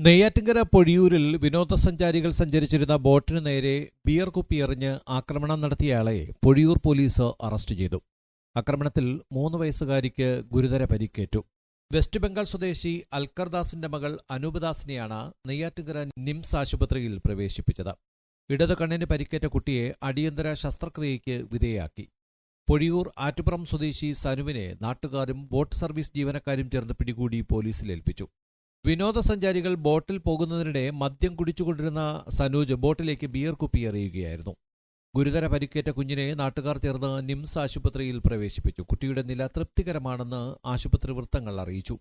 നെയ്യാറ്റിങ്കര പൊഴിയൂരിൽ വിനോദസഞ്ചാരികൾ സഞ്ചരിച്ചിരുന്ന ബോട്ടിനു നേരെ ബിയർ കുപ്പി എറിഞ്ഞ് ആക്രമണം നടത്തിയയാളെ പൊഴിയൂർ പോലീസ് അറസ്റ്റ് ചെയ്തു. ആക്രമണത്തിൽ മൂന്ന് വയസ്സുകാരിക്ക് ഗുരുതര പരിക്കേറ്റു. വെസ്റ്റ് ബംഗാൾ സ്വദേശി അൽക്കർദാസിന്റെ മകൾ അനൂപദാസിനെയാണ് നെയ്യാറ്റിങ്കര നിംസ് ആശുപത്രിയിൽ പ്രവേശിപ്പിച്ചത്. ഇടതു കണ്ണിന് പരിക്കേറ്റ കുട്ടിയെ അടിയന്തര ശസ്ത്രക്രിയയ്ക്ക് വിധേയാക്കി പൊഴിയൂർ ആറ്റുപുറം സ്വദേശി സനുവിനെ നാട്ടുകാരും ബോട്ട് സർവീസ് ജീവനക്കാരും ചേർന്ന് പിടികൂടി പോലീസിലേൽപ്പിച്ചു വിനോദസഞ്ചാരികൾ ബോട്ടിൽ പോകുന്നതിനിടെ മദ്യം കുടിച്ചുകൊണ്ടിരുന്ന സനൂജ് ബോട്ടിലേക്ക് ബിയർ കുപ്പി എറിയുകയായിരുന്നു. ഗുരുതര പരിക്കേറ്റ കുഞ്ഞിനെ നാട്ടുകാർ ചേർന്ന് നിംസ് ആശുപത്രിയിൽ പ്രവേശിപ്പിച്ചു. കുട്ടിയുടെ നില തൃപ്തികരമാണെന്ന് ആശുപത്രി വൃത്തങ്ങൾ അറിയിച്ചു.